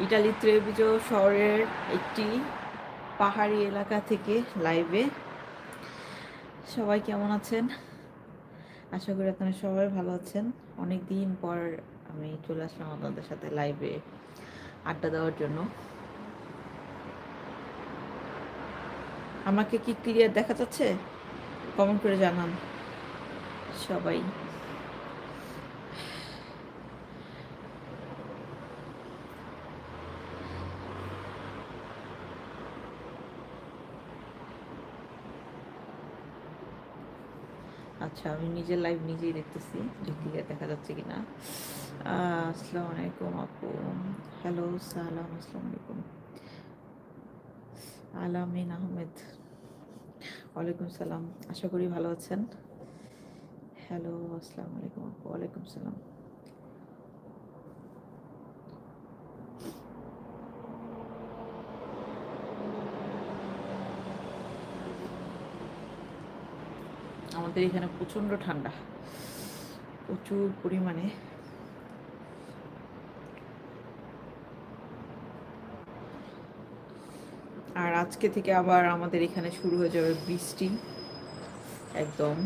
Italy ত্রেবিজো শহরের একটি পাহাড়ি এলাকা থেকে লাইভে সবাই কেমন আছেন? আশা করি আপনারা সবাই ভালো আছেন। অনেক দিন পর আমি চলে আসলাম আপনাদের সাথে লাইভে আড্ডা দেওয়ার জন্য। আমাকে কি ক্লিয়ার দেখা যাচ্ছে? কমেন্ট করে জানান। সবাই। আচ্ছা আমি নিজের লাইভ নিজেই দেখতেছি, দেখা যাচ্ছে কিনা। আসসালামু আলাইকুম আপু। হ্যালো সালাম, আসসালামু আলাইকুম। আলামিন আহমেদ। ওয়ালাইকুম সালাম। আশা করি ভালো আছেন। হ্যালো আসসালামু আলাইকুম আপু। ওয়ালাইকুম সালাম। আমাদের এখানে প্রচণ্ড ঠান্ডা। প্রচুর পরিমাণে। আর আজকে থেকে আবার আমাদের এখানে শুরু হয়ে যাবে বৃষ্টি। একদম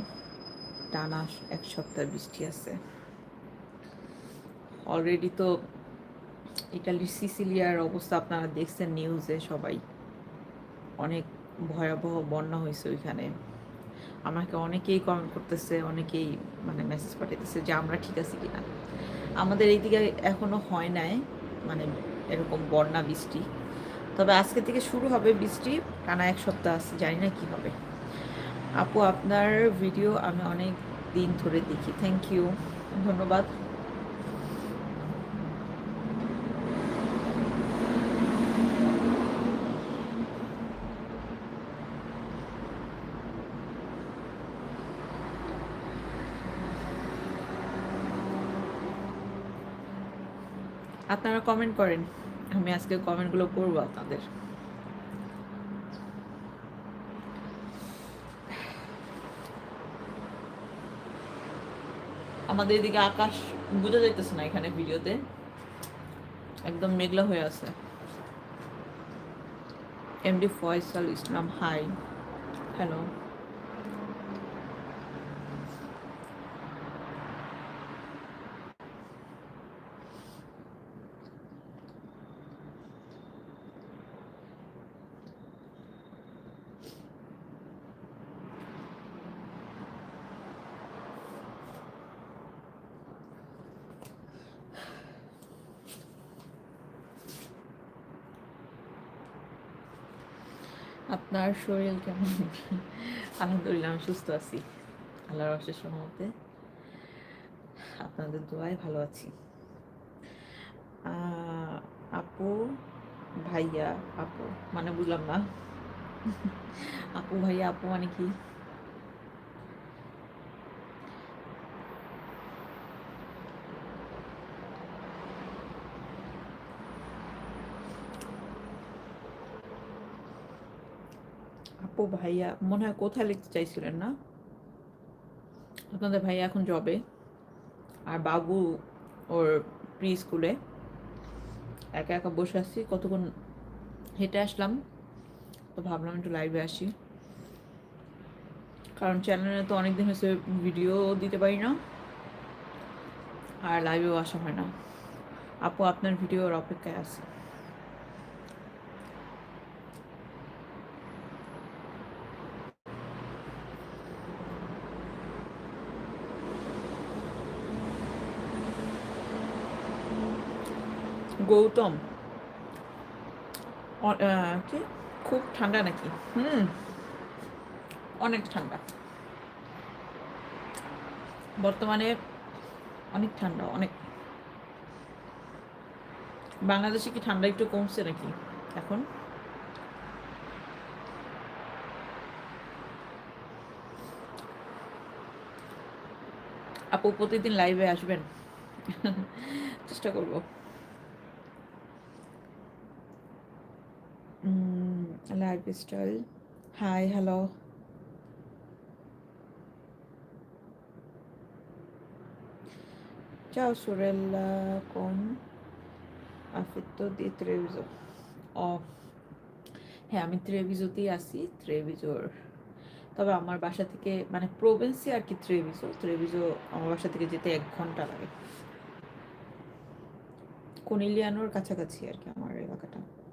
টানা এক সপ্তাহ বৃষ্টি আছে। অলরেডি তো ইটালির সিসিলিয়ার অবস্থা আপনারা দেখছেন নিউজে সবাই। অনেক ভয়াবহ বন্যা হয়েছে ওইখানে। আমাকে অনেকেই কমেন্ট করতেছে, অনেকেই মানে মেসেজ পাঠাইতেছে যে, আমরা ঠিক আছি কিনা? আমাদের এইদিকে এখনও হয় নাই মানে এরকম বন্যা, বৃষ্টি। তবে আজকে থেকে শুরু হবে বৃষ্টি, টানা এক সপ্তাহ আছে, জানি না কী হবে। আপু, আপনার ভিডিও আমি অনেক দিন ধরে দেখি। থ্যাংক ইউ ধন্যবাদ। আপনারা কমেন্ট করেন। আমি আজকে কমেন্টগুলো করব আপনাদের। আমাদের এদিকে আকাশ বোঝা যাইতেছে না এখানে ভিডিওতে। একদম মেঘলা হয়ে আছে। MD Faisal Islam hi hello আপনার শরীর কেমন? আলহামদুলিল্লাহ, আমি সুস্থ আছি। আল্লাহর অশেষ সহমতে আপনাদের দোয়ায় ভালো আছি। আপু, ভাইয়া, আপু মানে বুঝলাম না। আপু, ভাইয়া, আপু মানে কি? আপু, ভাইয়া, মনে হয় কোথায় লিখতে চাইছিলেন না? আপনাদের ভাইয়া এখন জবে আর বাবু ওর প্রি স্কুলে একা একা বসে আছি, কতক্ষণ হেঁটে আসলাম। তো ভাবলাম একটু লাইভে আসি। কারণ চ্যানেলে তো অনেকদিন হয়েছে ভিডিও দিতে পারি না। আর লাইভেও আসা হয় না। আপু, আপনার ভিডিওর অপেক্ষায় আছে। গৌতম। কি? খুব ঠান্ডা নাকি? হুম। অনেক ঠান্ডা। বর্তমানে অনেক ঠান্ডা, অনেক। বাংলাদেশে কি ঠান্ডা একটু কমছে নাকি এখন? আপু প্রতিদিন লাইভে আসবেন। চেষ্টা করব। Style hi hello Ciao, sorella, con Afetto di Treviso. ও হ্যাঁ আমি ত্রেভিজোতেই আছি ত্রেভিজোর তবে আমার বাসা থেকে মানে প্রোভেন্সি আর কি ত্রেভিজো ত্রেভিজো আমার বাসা থেকে যেতে এক ঘণ্টা লাগে। কনিলিয়ানোর কাছাকাছি আর কি আমার এলাকাটা।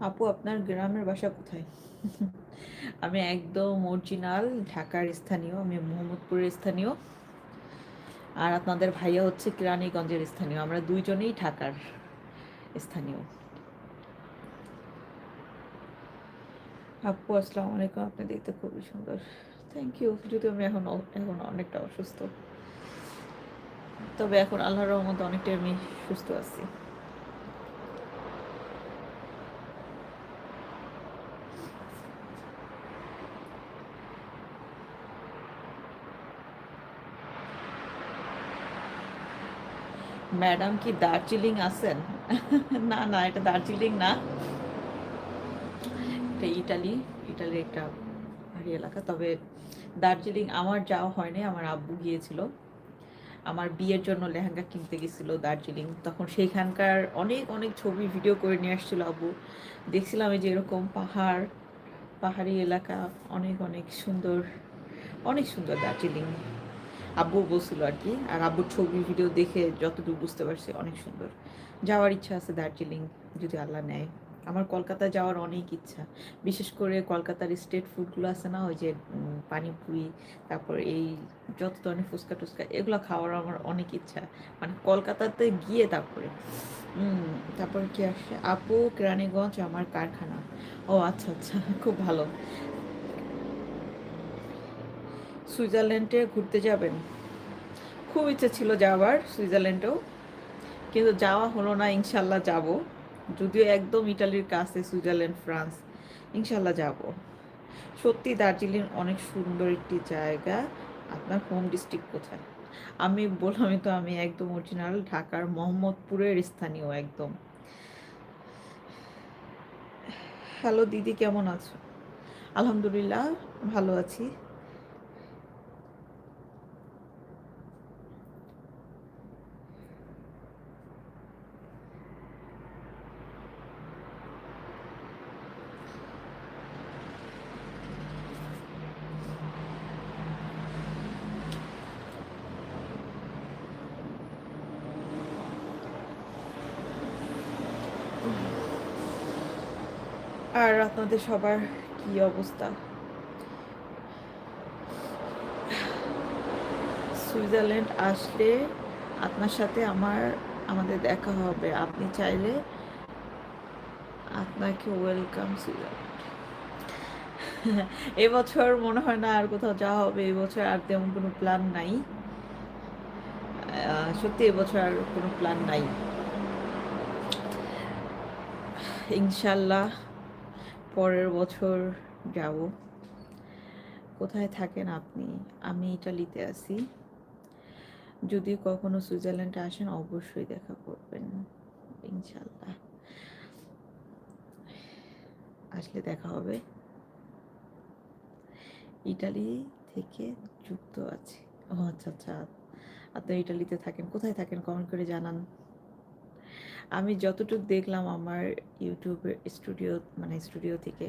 আপু, আপনার গ্রামের বাসা কোথায়? আমি একদম অরিজিনাল ঢাকার স্থানীয়, আমি মোহাম্মদপুরের স্থানীয়। আর আপনাদের ভাইয়া হচ্ছে কিরানীগঞ্জের স্থানীয়, আমরা দুইজনেই ঢাকার স্থানীয়। আপু, আসসালামু আলাইকুম, আপনি দেখতে খুবই সুন্দর। থ্যাংক ইউ যদিও আমি এখন এখন অনেকটা অসুস্থ। তবে এখন আল্লাহর রহমতে অনেকটাই আমি সুস্থ আছি। ম্যাডাম কি দার্জিলিং আছেন? না না, এটা দার্জিলিং না। এটা ইটালি, ইটালির একটা ভারী এলাকা। তবে দার্জিলিং আমার যাওয়া হয়নি, আমার আব্বু গিয়েছিল। আমার বিয়ের জন্য লেহেঙ্গা কিনতে গেছিল দার্জিলিং। তখন সেইখানকার অনেক অনেক ছবি, ভিডিও করে নিয়ে আসছিল আব্বু। দেখছিলাম এই যে এরকম পাহাড়, পাহাড়ি এলাকা, অনেক অনেক সুন্দর অনেক সুন্দর দার্জিলিং। আব্বু বলছিল আর কি, আর আব্বুর ছবি ভিডিও দেখে যতটুকু বুঝতে পারছি অনেক সুন্দর। যাওয়ার ইচ্ছা আছে দার্জিলিং, যদি আল্লাহ নেয়। আমার কলকাতা যাওয়ার অনেক ইচ্ছা। বিশেষ করে কলকাতার স্টেট ফুডগুলো আছে না, ওই যে পানিপুরি তারপর এই যত ধরনের ফুচকা টুচকা, এগুলো খাওয়ার আমার অনেক ইচ্ছা। মানে কলকাতাতে গিয়ে তারপরে তারপর কি আসছে আপু কেরানীগঞ্জ আমার কারখানা। ও আচ্ছা আচ্ছা খুব ভালো। সুইজারল্যান্ডে ঘুরতে যাবেন। খুব ইচ্ছে ছিল যাওয়ার সুইজারল্যান্ডেও, কিন্তু যাওয়া হলো না ইনশাল্লাহ যাব। যদিও একদম ইটালির কাছে, সুইজারল্যান্ড, ফ্রান্স ইনশাল্লাহ যাব। সত্যি দার্জিলিং অনেক সুন্দর একটি জায়গা। আপনার হোম ডিস্ট্রিক্ট কোথায়? আমি বললামই তো, আমি একদম অরিজিনাল ঢাকার মোহাম্মদপুরের স্থানীয় একদম। হ্যালো দিদি, কেমন আছো? আলহামদুলিল্লাহ, ভালো আছি। আর আপনাদের সবার কি অবস্থা? সুইজারল্যান্ড আসলে আপনার সাথে আমার, আমাদের দেখা হবে। আপনি চাইলে আপনাকে ওয়েলকাম সুইজারল্যান্ড। এবছর মনে হয় না আর কোথাও যাওয়া হবে। এবছর আর তেমন কোনো প্ল্যান নাই। সত্যি এবছর আর কোনো প্ল্যান নাই। ইনশাল্লাহ পরের বছর যাব। কোথায় থাকেন আপনি? আমি ইটালিতে আছি। যদি কখনো সুইজারল্যান্ডে আসেন, অবশ্যই দেখা করবেন। ইনশাল্লাহ আসলে দেখা হবে। ইটালি থেকে যুক্ত আছে। ও আচ্ছা আচ্ছা। আপনি ইটালিতে থাকেন। কোথায় থাকেন? কমেন্ট করে জানান। আমি যতটুকু দেখলাম আমার ইউটিউবের স্টুডিও মানে স্টুডিও থেকে,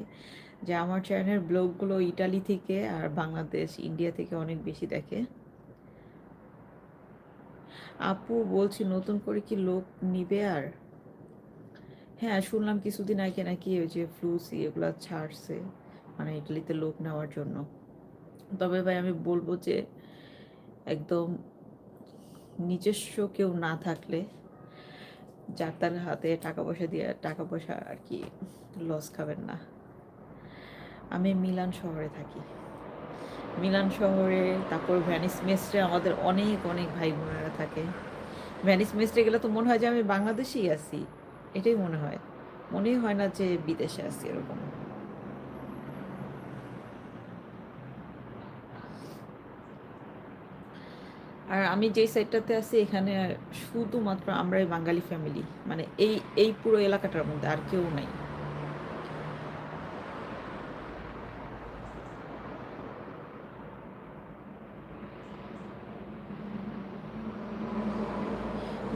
যে আমার চ্যানেলের ব্লগগুলো ইটালি থেকে আর বাংলাদেশ ইন্ডিয়া থেকে অনেক বেশি দেখে। আপু বলছি, নতুন করে কি লোক নিবে আর? হ্যাঁ শুনলাম কিছুদিন আগে নাকি ওই যে ফ্লুসি এগুলো ছাড়ছে মানে ইটালিতে লোক নেওয়ার জন্য। তবে ভাই, আমি বলব যে, একদম নিজস্ব কেউ না থাকলে যার তার হাতে টাকা পয়সা দিয়ে টাকা পয়সা আর কি লস খাবেন না। আমি মিলান শহরে থাকি। মিলান শহরে, তারপর ভ্যানিস মেস্টে আমাদের অনেক অনেক ভাই বোনেরা থাকে। ভ্যানিস মেস্টে গেলে তো মনে হয় যে আমি বাংলাদেশেই আছি, এটাই মনে হয়। মনেই হয় না যে বিদেশে আছি এরকম। আর আমি যেই সাইডটাতে আছি, এখানে শুধুমাত্র আমরাই বাঙালি ফ্যামিলি মানে এই এই পুরো এলাকাটার মধ্যে আর কেউ নাই।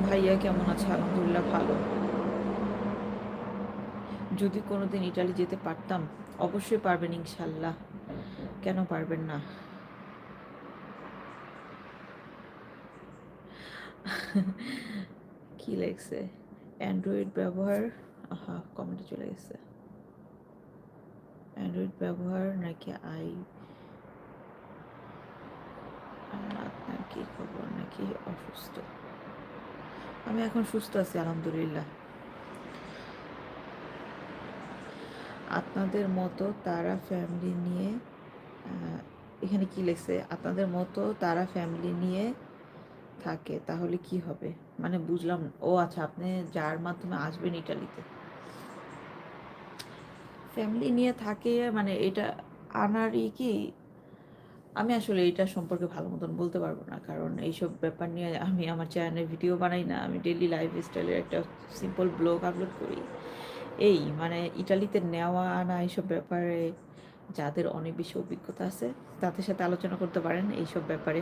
ভাইয়া কেমন আছে? আলহামদুলিল্লাহ ভালো। যদি কোনোদিন ইটালি যেতে পারতাম, অবশ্যই পারবেন ইনশাল্লাহ। কেন পারবেন না? কি লাগছে অ্যান্ড্রয়েড ব্যবহার? আহা কমেন্টে চলে গেছে। অ্যান্ড্রয়েড ব্যবহার নাকি আই? আপনার কি খবর? নাকি অসুস্থ? আমি এখন সুস্থ আছি, আলহামদুলিল্লাহ। আপনাদের মতো তারা ফ্যামিলি নিয়ে এখানে কি লেখছে? আপনাদের মতো তারা ফ্যামিলি নিয়ে থাকে, তাহলে কি হবে? মানে বুঝলাম ও আচ্ছা আপনি যার মাধ্যমে আসবেন ইটালিতে। ফ্যামিলি নিয়ে থাকে মানে এটা আনারই কি? আমি আসলে এটা সম্পর্কে ভালো মতন বলতে পারব না, কারণ এইসব ব্যাপার নিয়ে আমি আমার চ্যানেলে ভিডিও বানাই না। আমি ডেলি লাইফ স্টাইলের একটা সিম্পল ব্লগ আপলোড করি। এই মানে ইটালিতে নেওয়া, আনা এইসব ব্যাপারে যাদের অনেক বেশি অভিজ্ঞতা আছে, তাদের সাথে আলোচনা করতে পারেন এইসব ব্যাপারে।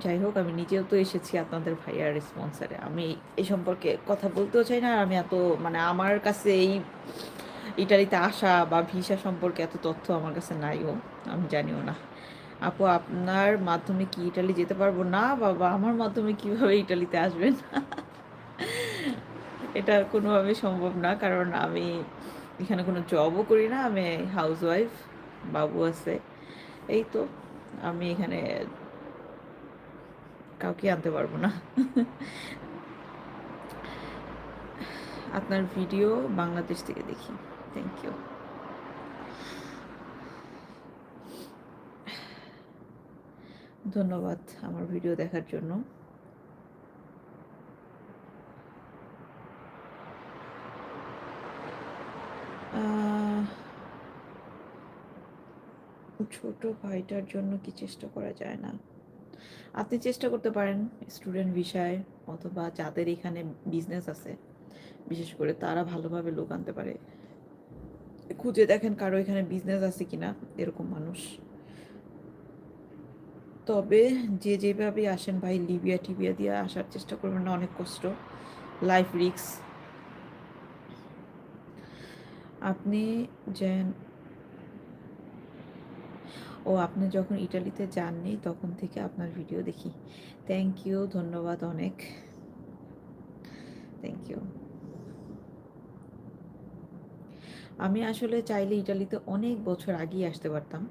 যাই হোক, আমি নিজেও তো এসেছি আপনাদের ভাইয়ার স্পন্সারে আমি এই সম্পর্কে কথা বলতেও চাই না, আমি এত মানে আমার কাছে এই ইটালিতে আসা বা ভিসা সম্পর্কে এত তথ্য আমার কাছে নাইও, আমি জানিও না। আপু, আপনার মাধ্যমে কি ইটালি যেতে পারব? না বাবা, আমার মাধ্যমে কীভাবে ইটালিতে আসবেন? এটা কোনোভাবে সম্ভব না, কারণ আমি এখানে কোনো জবও করি না, আমি হাউস ওয়াইফ বাবু আছে। এই তো, আমি এখানে কাউকে আনতে পারব না। আপনার ভিডিও বাংলাদেশ থেকে দেখি। থ্যাংক ইউ ধন্যবাদ আমার ভিডিও দেখার জন্য। ছোট ভাইটার জন্য কি চেষ্টা করা যায় না? আপনি চেষ্টা করতে পারেন স্টুডেন্ট বিষয় অথবা যাদের এখানে বিজনেস আছে, বিশেষ করে তারা ভালোভাবে লোক আনতে পারে। খুঁজে দেখেন কারও এখানে বিজনেস আছে কিনা, এরকম মানুষ। তবে যে যেভাবে আসেন ভাই লিবিয়া টিবিয়া দিয়ে আসার চেষ্টা করবেন না, অনেক কষ্ট। লাইফ রিক্স আপনি যেন ও আপনি যখন ইটালিতে যাননি, তখন থেকে আপনার ভিডিও দেখি। থ্যাংক ইউ ধন্যবাদ অনেক। থ্যাংক ইউ আমি আসলে চাইলে ইটালিতে অনেক বছর আগেই আসতে পারতাম।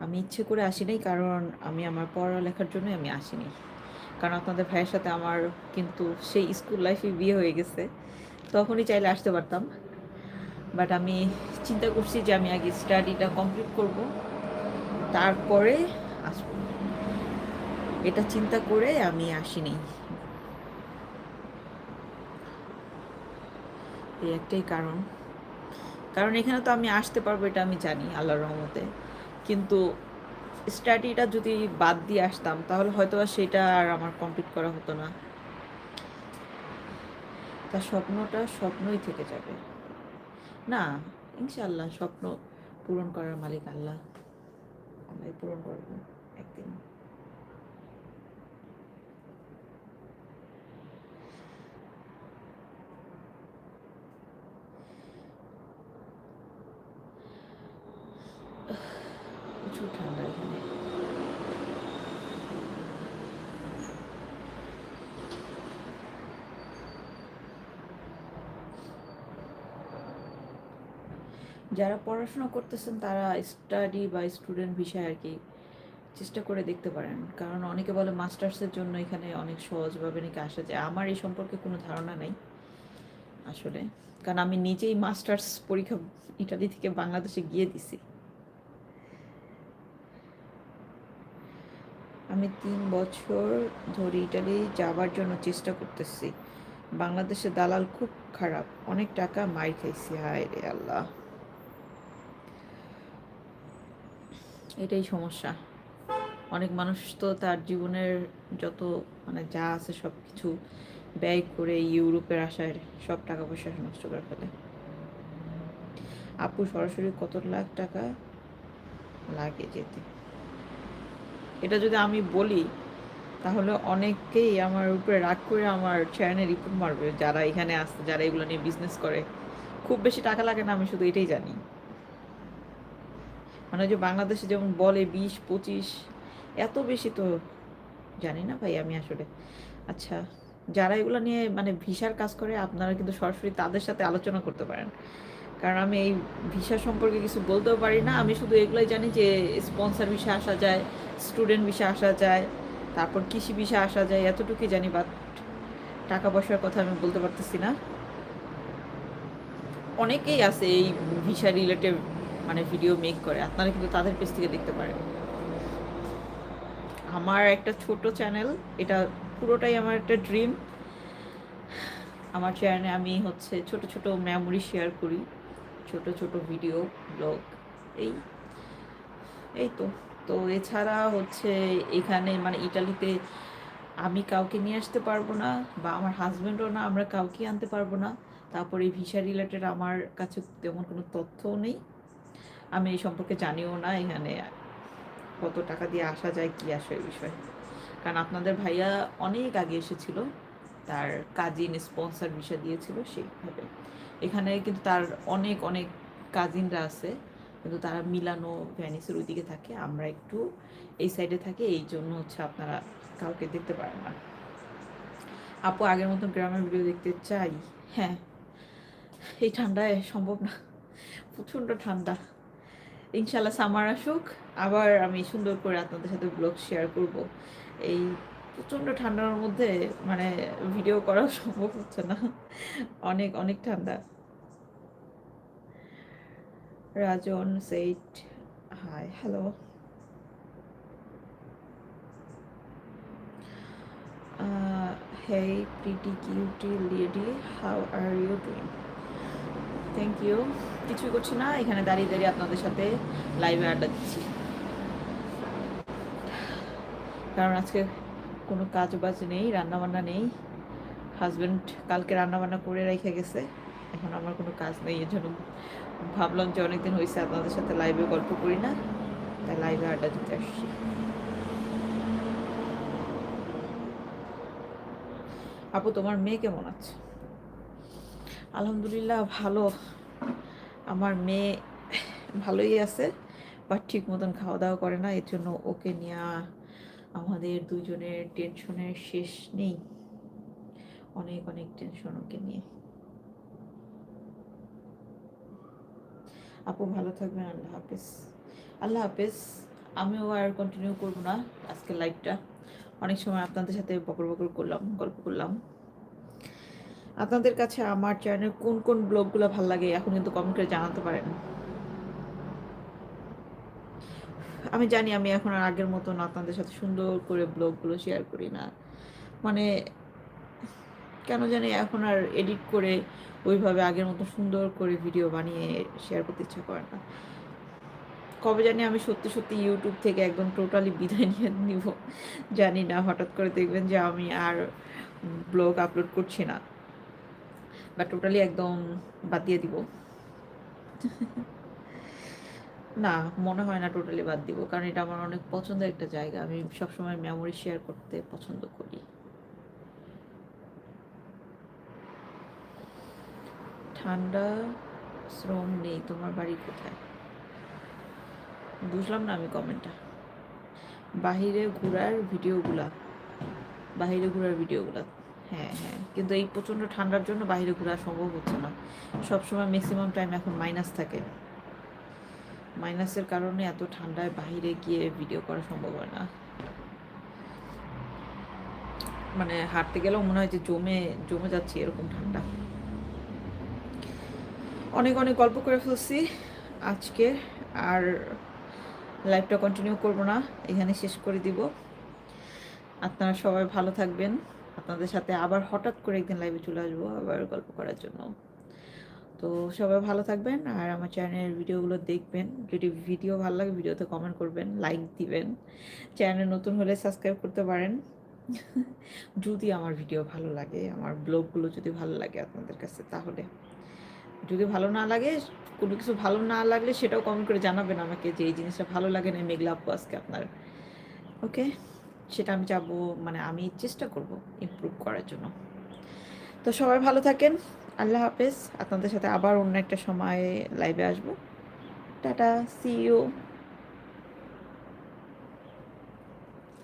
আমি ইচ্ছে করে আসিনি, কারণ আমি আমার পড়ালেখার জন্য আমি আসিনি। কারণ আপনাদের ভাইয়ের সাথে আমার কিন্তু সেই স্কুল লাইফে বিয়ে হয়ে গেছে। তখনই চাইলে আসতে পারতাম। বাট আমি চিন্তা করছি যে আমি আগে স্টাডিটা কমপ্লিট করব। তারপরে আসব। এটা চিন্তা করে আমি আসিনি। এই একটাই কারণ। কারণ এখানে তো আমি আসতে পারব, এটা আমি জানি আল্লাহর রহমতে। কিন্তু স্টাডিটা যদি বাদ দিয়ে আসতাম, তাহলে হয়তো সেটা আর আমার কমপ্লিট করা হতো না। তার স্বপ্নটা স্বপ্নই থেকে যাবে। না ইনশাল্লাহ স্বপ্ন পূরণ করার মালিক আল্লাহ। আল্লাহ পূরণ করব একদিন। প্রচুর ঠান্ডা এখানে। যারা পড়াশোনা করতেছেন, তারা স্টাডি বা স্টুডেন্ট বিষয় আর কি চেষ্টা করে দেখতে পারেন। কারণ অনেকে বলে মাস্টার্সের জন্য এখানে অনেক সহজভাবে নাকি আসা যায়। আমার এই সম্পর্কে কোনো ধারণা নেই আসলে। কারণ আমি নিজেই মাস্টার্স পরীক্ষা ইটালি থেকে বাংলাদেশে গিয়ে দিছি। আমি তিন বছর ধরে ইটালি যাবার জন্য চেষ্টা করতেছি। বাংলাদেশে দালাল খুব খারাপ। অনেক টাকা মার খাইছি হায় রে আল্লাহ। এটাই সমস্যা। অনেক মানুষ তো তার জীবনের যত মানে যা আছে সব কিছু ব্যয় করে ইউরোপের আশায় সব টাকা পয়সা নষ্ট করে ফেলে। আপু সরাসরি কত লাখ টাকা লাগে যেতে? এটা যদি আমি বলি, তাহলে অনেকেই আমার উপরে রাগ করে আমার চ্যানেল রিপোর্ট মারবে যারা এখানে আসছে যারা এগুলো নিয়ে বিজনেস করে। খুব বেশি টাকা লাগে না, আমি শুধু এটাই জানি। মানে যে বাংলাদেশে যেমন বলে বিশ, পঁচিশ, এত বেশি তো জানি না ভাই আমি আসলে। আচ্ছা যারা এগুলো নিয়ে মানে ভিসার কাজ করে, আপনারা কিন্তু সরাসরি তাদের সাথে আলোচনা করতে পারেন। কারণ আমি এই ভিসা সম্পর্কে কিছু বলতেও পারি না। আমি শুধু এগুলোই জানি যে স্পন্সর ভিসা আসা যায় স্টুডেন্ট ভিসা আসা যায়, তারপর কৃষি ভিসা আসা যায়, এতটুকুই জানি বাট টাকা পয়সার কথা আমি বলতে পারতেছি না। অনেকেই আছে এই ভিসা রিলেটেড মানে ভিডিও মেক করে, আপনারা কিন্তু তাদের পেজ থেকে দেখতে পারেন। আমার একটা ছোট চ্যানেল এটা পুরোটাই আমার একটা ড্রিম আমার চ্যানেলে আমি হচ্ছে ছোট ছোট মেমোরি শেয়ার করি, ছোট ছোট ভিডিও ব্লগ এই এই তো। তো এছাড়া হচ্ছে এখানে মানে ইটালিতে আমি কাউকে নিয়ে আসতে পারব না, বা আমার হাজব্যান্ডও না, আমরা কাউকে আনতে পারব না। তারপরে ভিসা রিলেটেড আমার কাছে তেমন কোনো তথ্যও নেই। আমি এই সম্পর্কে জানিও না, এখানে কত টাকা দিয়ে আসা যায়, কি আসে এই বিষয়ে। কারণ আপনাদের ভাইয়া অনেক আগে এসেছিল, তার কাজিন স্পন্সার ভিসা দিয়েছিল সেইভাবে। এখানে কিন্তু তার অনেক অনেক কাজিনরা আছে, কিন্তু তারা মিলানো ভ্যানিসের ওইদিকে থাকে, আমরা একটু এই সাইডে থাকি, এই জন্য হচ্ছে আপনারা কাউকে দেখতে পারেন না। আপু, আগের মতন গ্রামের ভিডিও দেখতে চাই? হ্যাঁ। এই ঠান্ডায় সম্ভব না। প্রচণ্ড ঠান্ডা। ইনশাল্লাহ সামার আসুক। আবার আমি সুন্দর করে আপনাদের সাথে ব্লগ শেয়ার করব। এই প্রচণ্ড ঠান্ডার মধ্যে মানে ভিডিও করা সম্ভব হচ্ছে না। অনেক অনেক ঠান্ডা। রাজন, সেইট, hi, hello. hey, pretty cutie lady, how are you doing? Thank you কিছুই করছি না, এখানে দাঁড়িয়ে দাঁড়িয়ে আপনাদের সাথে লাইভে আড্ডা দিচ্ছি। কারণ আজকে কোনো কাজ বাজ নেই, রান্নাবান্না নেই। হাজব্যান্ড কালকে রান্নাবান্না করে রেখে গেছে, এখন আমার কোনো কাজ নেই এর জন্য ভাবলাম যে অনেকদিন হয়েছে আপনাদের সাথে লাইভে গল্প করি না, তাই লাইভে আড্ডা দিতে আসছি। আপু, তোমার মেয়ে কেমন আছে? আলহামদুলিল্লাহ ভালো। আমার মেয়ে ভালোই আছে বাট ঠিক মতন খাওয়া দাওয়া করে না, এর জন্য ওকে নিয়ে আমাদের দুজনের টেনশনের শেষ নেই। অনেক অনেক টেনশন ওকে নিয়ে। আপু ভালো থাকবেন, আল্লাহ হাফেজ। আল্লাহ হাফেজ, আমিও আর কন্টিনিউ করব না আজকে লাইভটা অনেক সময় আপনাদের সাথে বকর বকর করলাম, গল্প করলাম। আপনাদের কাছে আমার চ্যানেল কোন কোন ব্লগগুলো ভালো লাগে, এখন কিন্তু কমেন্ট করে জানাতে পারেন। আমি জানি আমি এখন আর আগের মতন আপনাদের সাথে সুন্দর করে ব্লগগুলো শেয়ার করি না। মানে কেন জানি এখন আর এডিট করে ওইভাবে আগের মতো সুন্দর করে ভিডিও বানিয়ে শেয়ার করতে ইচ্ছা করে না। কবে জানি আমি সত্যি সত্যি ইউটিউব থেকে একদম টোটালি বিদায় নিয়ে নিব। জানি না, হঠাৎ করে দেখবেন যে আমি আর ব্লগ আপলোড করছি না। বা টোটালি একদম বাদ দিয়ে দিব। না, মনে হয় না টোটালি বাদ দিব, কারণ এটা আমার অনেক পছন্দের একটা জায়গা। আমি সবসময় মেমোরি শেয়ার করতে পছন্দ করি। ঠান্ডা, শ্রম নেই, তোমার বাড়ি কোথায়? বুঝলাম না আমি কমেন্টটা বাহিরে ঘোরার ভিডিওগুলা, বাহিরে ঘোরার ভিডিওগুলা। হ্যাঁ হ্যাঁ। কিন্তু এই প্রচণ্ড ঠান্ডার জন্য বাইরে ঘোরা সম্ভব হচ্ছে না। সবসময় ম্যাক্সিমাম টাইম এখন মাইনাস থাকে। মাইনাসের কারণে এত ঠান্ডায় বাইরে গিয়ে ভিডিও করা সম্ভব হয় না। মানে হাঁটতে গেলেও মনে হয় যে জমে জমে যাচ্ছে এরকম ঠান্ডা। অনেক অনেক গল্প করে ফেলছি আজকে। আর লাইভটা কন্টিনিউ করব না। এখানে শেষ করে দিব। আপনারা সবাই ভালো থাকবেন। আপনাদের সাথে আবার হঠাৎ করে একদিন লাইভে চলে আসব আবার গল্প করার জন্য। তো সবাই ভালো থাকবেন আর আমার চ্যানেলের ভিডিওগুলো দেখবেন। যদি ভিডিও ভালো লাগে ভিডিওতে কমেন্ট করবেন লাইক দিবেন। চ্যানেল নতুন হলে সাবস্ক্রাইব করতে পারেন। যদি আমার ভিডিও ভালো লাগে, আমার ব্লগগুলো যদি ভালো লাগে আপনাদের কাছে তাহলে। যদি ভালো না লাগে, কোনো কিছু ভালো না লাগলে সেটাও কমেন্ট করে জানাবেন আমাকে যে এই জিনিসটা ভালো লাগে না মেঘলা আজকে আপনার। ওকে সেটা আমি যাব মানে আমি চেষ্টা করব ইম্প্রুভ করার জন্য। তো সবাই ভালো থাকেন, আল্লাহ হাফেজ। আপনাদের সাথে আবার অন্য একটা সময় লাইভে আসব। Tata C you